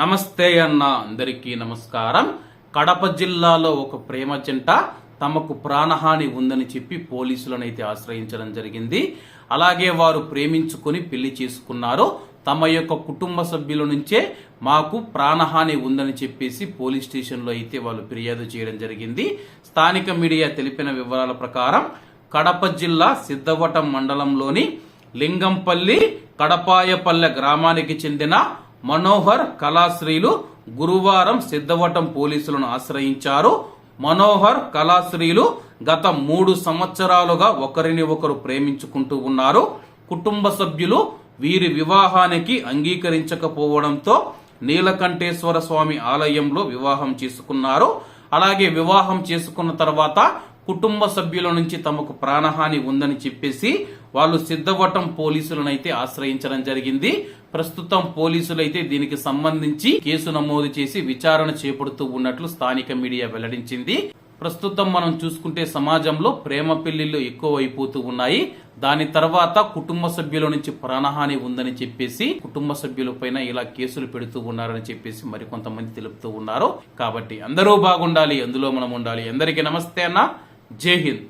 నమస్తే అన్న అందరికీ నమస్కారం. కడప జిల్లాలో ఒక ప్రేమ జంట తమకు ప్రాణహాని ఉందని చెప్పి పోలీసులను అయితే ఆశ్రయించడం జరిగింది. అలాగే వారు ప్రేమించుకొని పెళ్ళి చేసుకున్నారు. తమ యొక్క కుటుంబ సభ్యుల నుంచే మాకు ప్రాణహాని ఉందని చెప్పేసి పోలీస్ స్టేషన్లో అయితే వాళ్ళు ఫిర్యాదు చేయడం జరిగింది. స్థానిక మీడియా తెలిపిన వివరాల ప్రకారం కడప జిల్లా సిద్ధవటం మండలంలోని లింగంపల్లి కడపాయపల్లె గ్రామానికి చెందిన మనోహర్ కళాశ్రీలు గురువారం సిద్ధవటం పోలీసులను ఆశ్రయించారు. మనోహర్ కళాశ్రీలు గత మూడు సంవత్సరాలుగా ఒకరిని ఒకరు ప్రేమించుకుంటూ ఉన్నారు. కుటుంబ సభ్యులు వీరి వివాహానికి అంగీకరించకపోవడంతో నీలకంఠేశ్వర స్వామి ఆలయంలో వివాహం చేసుకున్నారు. అలాగే వివాహం చేసుకున్న తర్వాత కుటుంబ సభ్యుల నుంచి తమకు ప్రాణహాని ఉందని చెప్పేసి వాళ్ళు సిద్ధవటం పోలీసులను అయితే ఆశ్రయించడం జరిగింది. ప్రస్తుతం పోలీసులు అయితే దీనికి సంబంధించి కేసు నమోదు చేసి విచారణ చేపడుతూ ఉన్నట్లు స్థానిక మీడియా వెల్లడించింది. ప్రస్తుతం మనం చూసుకుంటే సమాజంలో ప్రేమ పెళ్ళిళ్ళు ఎక్కువ అయిపోతూ ఉన్నాయి. దాని తర్వాత కుటుంబ సభ్యుల నుంచి ప్రాణహాని ఉందని చెప్పేసి కుటుంబ సభ్యుల పైన ఇలా కేసులు పెడుతూ ఉన్నారని చెప్పేసి మరికొంతమంది తెలుపుతూ ఉన్నారు. కాబట్టి అందరూ బాగుండాలి అందులో మనం ఉండాలి. అందరికీ నమస్తే అన్న. జై హింద్.